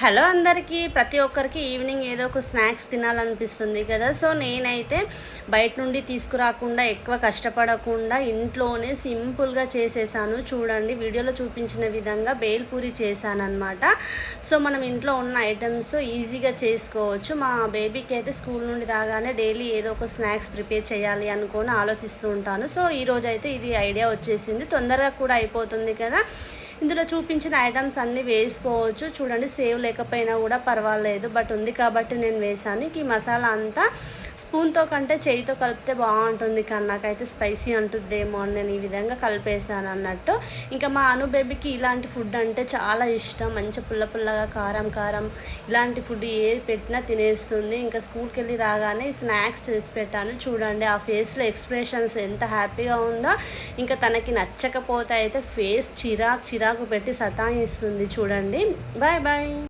Hello అందరికీ ప్రతి ఒక్కరికి ఈవినింగ్ ఏదో ఒక స్నాక్స్ తినాలనిపిస్తుంది కదా. సో నేనైతే బయట నుండి తీసుకురాకుండా ఎక్కువ కష్టపడకుండా ఇంట్లోనే సింపుల్గా చేసేసాను. చూడండి వీడియోలో చూపించిన విధంగా బేల్పూరి చేశానమాట సో మనం ఇంట్లో ఉన్న ఐటమ్స్తో ఈజీగా చేసుకోవచ్చు. మా బేబీకి అయితే స్కూల్ నుండి రాగానే డైలీ ఏదో ఒక స్నాక్స్ ప్రిపేర్ చేయాలి అనుకొని ఆలోచిస్తూ ఉంటాను. సో ఈరోజు అయితే ఇది ఐడియా వచ్చేసింది. తొందరగా కూడా అయిపోతుంది కదా. ఇందులో చూపించిన ఐటమ్స్ అన్నీ వేసుకోవచ్చు. చూడండి సేవ్ లేకపోయినా కూడా పర్వాలేదు బట్ ఉంది కాబట్టి నేను వేసాను ఈ మసాలా అంతా స్పూన్తో కంటే చేయితో కలిపితే బాగుంటుంది కానీ నాకైతే స్పైసీ అంటుందేమో అని నేను ఈ విధంగా కలిపేసాను అన్నట్టు. ఇంకా మా అను బేబీకి ఇలాంటి ఫుడ్ అంటే చాలా ఇష్టం. మంచి పుల్ల పుల్లగా కారం కారం ఇలాంటి ఫుడ్ ఏది పెట్టినా తినేస్తుంది. ఇంకా స్కూల్కి వెళ్ళి రాగానే స్నాక్స్ చేసి పెట్టాను. చూడండి ఆ ఫేస్లో ఎక్స్ప్రెషన్స్ ఎంత హ్యాపీగా ఉందో. ఇంకా తనకి నచ్చకపోతే అయితే ఫేస్ చిరాక్ చిరాక్ పెట్టి సతాయిస్తుంది చూడండి. Bye bye.